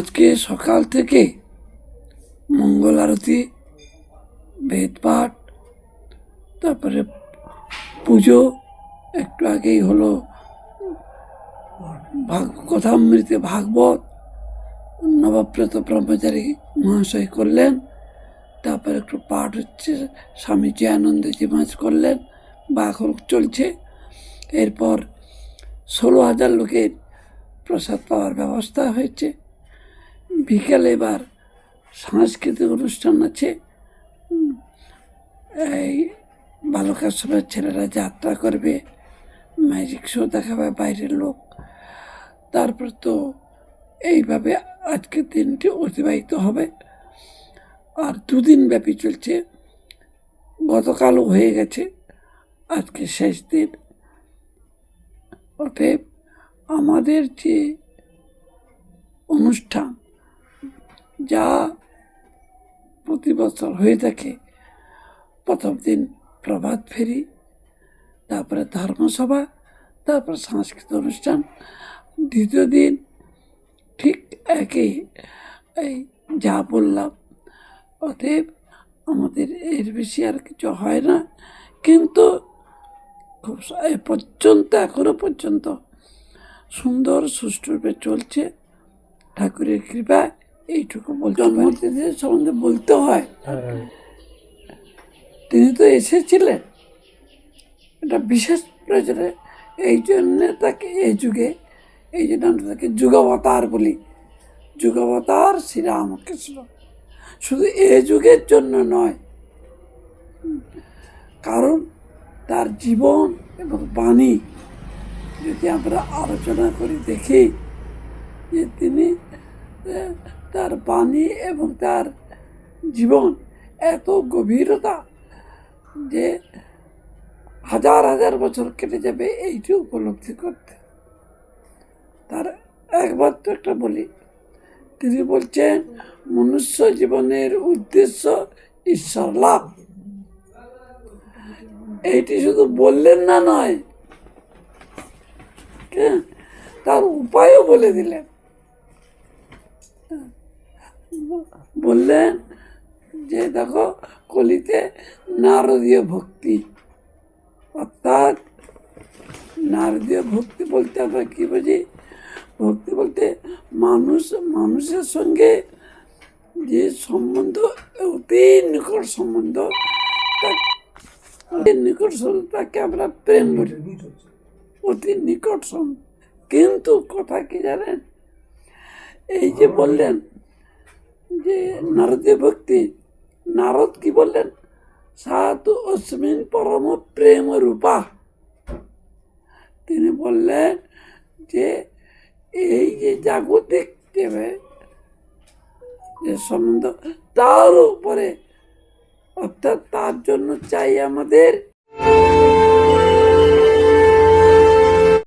আজকে সকাল থেকে মঙ্গল আরতি, বেদ পাঠ, তারপরে পুজো, একটু আগেই হলো ভাগ, কথামৃতে ভাগবত, নবব্রত ব্রহ্মচারী মহাশয় করলেন, তারপর একটু পাঠ হচ্ছে, স্বামী জয়ানন্দজি মাছ করলেন বা এখন চলছে, এরপর ষোলো হাজার লোকের প্রসাদ পাওয়ার ব্যবস্থা হয়েছে। বিকেলে এবার সাংস্কৃতিক অনুষ্ঠান আছে। এই বালকাশ্রমের ছেলেরা যাত্রা করবে, ম্যাজিক শো দেখাবে বাইরের লোক। তারপর তো এইভাবে আজকের দিনটি অতিবাহিত হবে। আর দুদিন ব্যাপী চলছে। গতকালও হয়ে গেছে। আজকে শেষ দিন। অতএব আমাদের যে অনুষ্ঠান যা প্রতি বছর হয়ে থাকে। প্রথম দিন প্রভাত ফেরি, তারপরে ধর্মসভা, তারপরে সাংস্কৃতিক অনুষ্ঠান। দ্বিতীয় দিন ঠিক একই এই যা বললাম। অতএব আমাদের এর বেশি আর কিছু হয় না। কিন্তু খুব এ পর্যন্ত এখনও পর্যন্ত সুন্দর সুষ্ঠুরূপে চলছে। ঠাকুরের কৃপা এইটুকু বলতে জন্মতিথির সম্বন্ধে বলতে হয়। তিনি তো এসেছিলেন। এটা বিশেষ প্রয়োজনে এই জন্যে তাকে এই যুগে এই জন্য আমরা তাকে যুগাবতার বলি। যুগাবতার শ্রীরামকৃষ্ণ। শুধু এ যুগের জন্য নয় কারণ তার জীবন এবং বাণী যদি আমরা আলোচনা করি দেখি যে তিনি তার বাণী এবং তার জীবন এত গভীরতা যে হাজার হাজার বছর কেটে যাবে এইটি উপলব্ধি করতে। তার একবার তো একটা বলি তিনি বলছেন মনুষ্য জীবনের উদ্দেশ্য ঈশ্বর লাভ। এইটি শুধু বললেন না নয় হ্যাঁ, তার উপায়ও বলে দিলেন। বললেন যে দেখো কলিতে নারদীয় ভক্তি। অর্থাৎ নারদীয় ভক্তি বলতে আমরা কী বুঝি? ভক্তি বলতে মানুষ, মানুষের সঙ্গে যে সম্বন্ধ অতি নিকট সম্বন্ধ তা- অতি নিকট তাকে আমরা প্রেম বলি। অতি নিকট সম্বন্ধ। কিন্তু কথা কি জানেন? এই যে বললেন যে নারদীয় ভক্তি। নারদ কি বললেন? সাধু অস্মিন পরম প্রেম রূপা। তিনি বললেন যে, এই যে জাগতিক দেবে, যে সম্বন্ধ, তার উপরে, অর্থাৎ তার জন্য চাই আমাদের